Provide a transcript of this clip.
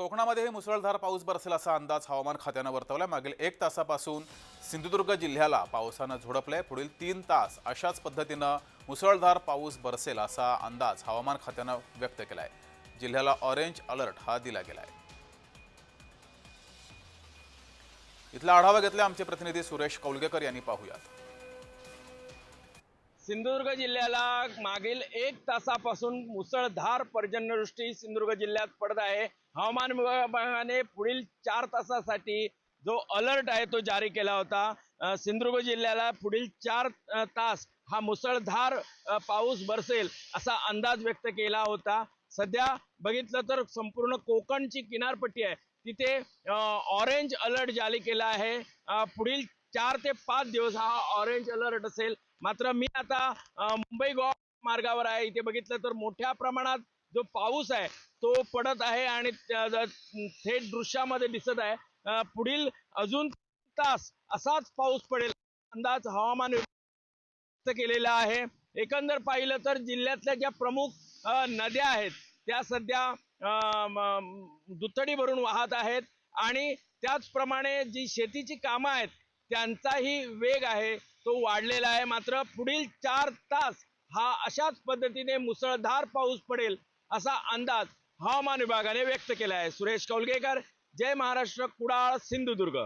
कोकणामध्येही मुसळधार पाऊस बरसेल असा अंदाज हवामान खात्यानं वर्तवला मागील एक तासापासून सिंधुदुर्ग जिल्ह्याला पावसानं झोडपलंय. पुढील तीन तास अशाच पद्धतीनं मुसळधार पाऊस बरसेल असा अंदाज हवामान खात्यानं व्यक्त केला आहे जिल्ह्याला ऑरेंज अलर्ट हा दिला गेला आहे इथला आढावा घेतला आमचे प्रतिनिधी सुरेश कौलगेकर यांनी पाहूयात. सिंधुदुर्ग जिल्ह्याला मागील एक तासापासून मुसळधार पर्जन्यवृष्टी सिंधुदुर्ग जिल्ह्यात पडत आहे. हवामान विभागाने पुढील चार तासासाठी जो अलर्ट आहे तो जारी केला होता. सिंधुदुर्ग जिल्ह्याला पुढील चार तास हा मुसळधार पाऊस बरसेल असा अंदाज व्यक्त केला होता. सध्या बघितलं तर संपूर्ण कोकणची किनारपट्टी आहे. तिथे ऑरेंज अलर्ट जारी केला आहे. पुढील चार ते पाच दिवस हा ऑरेंज अलर्ट असेल. मात्र मी आता मुंबई गोवा मार्गावर आहे. इथे बघितलं तर मोठ्या प्रमाणात जो पाऊस आहे तो पडत आहे आणि थेट दृश्यामध्ये दिसत आहे. पुढील अजून तास असाच पाऊस पडेल. अंदाज हवामान व्यक्त केलेला आहे. एकंदर पाहिलं तर जिल्ह्यातल्या ज्या प्रमुख नद्या आहेत त्या सध्या दुथडी भरून वाहत आहेत. आणि त्याचप्रमाणे जी शेतीची कामं आहेत त्यांचाही वेग आहे तो वाढलेला आहे. मात्र पुढील चार तास हा अशाच पद्धतीने मुसळधार पाऊस पडेल असा अंदाज हवामान विभागाने व्यक्त केला आहे. सुरेश कौलगेकर जय महाराष्ट्र कुडाळ सिंधुदुर्ग.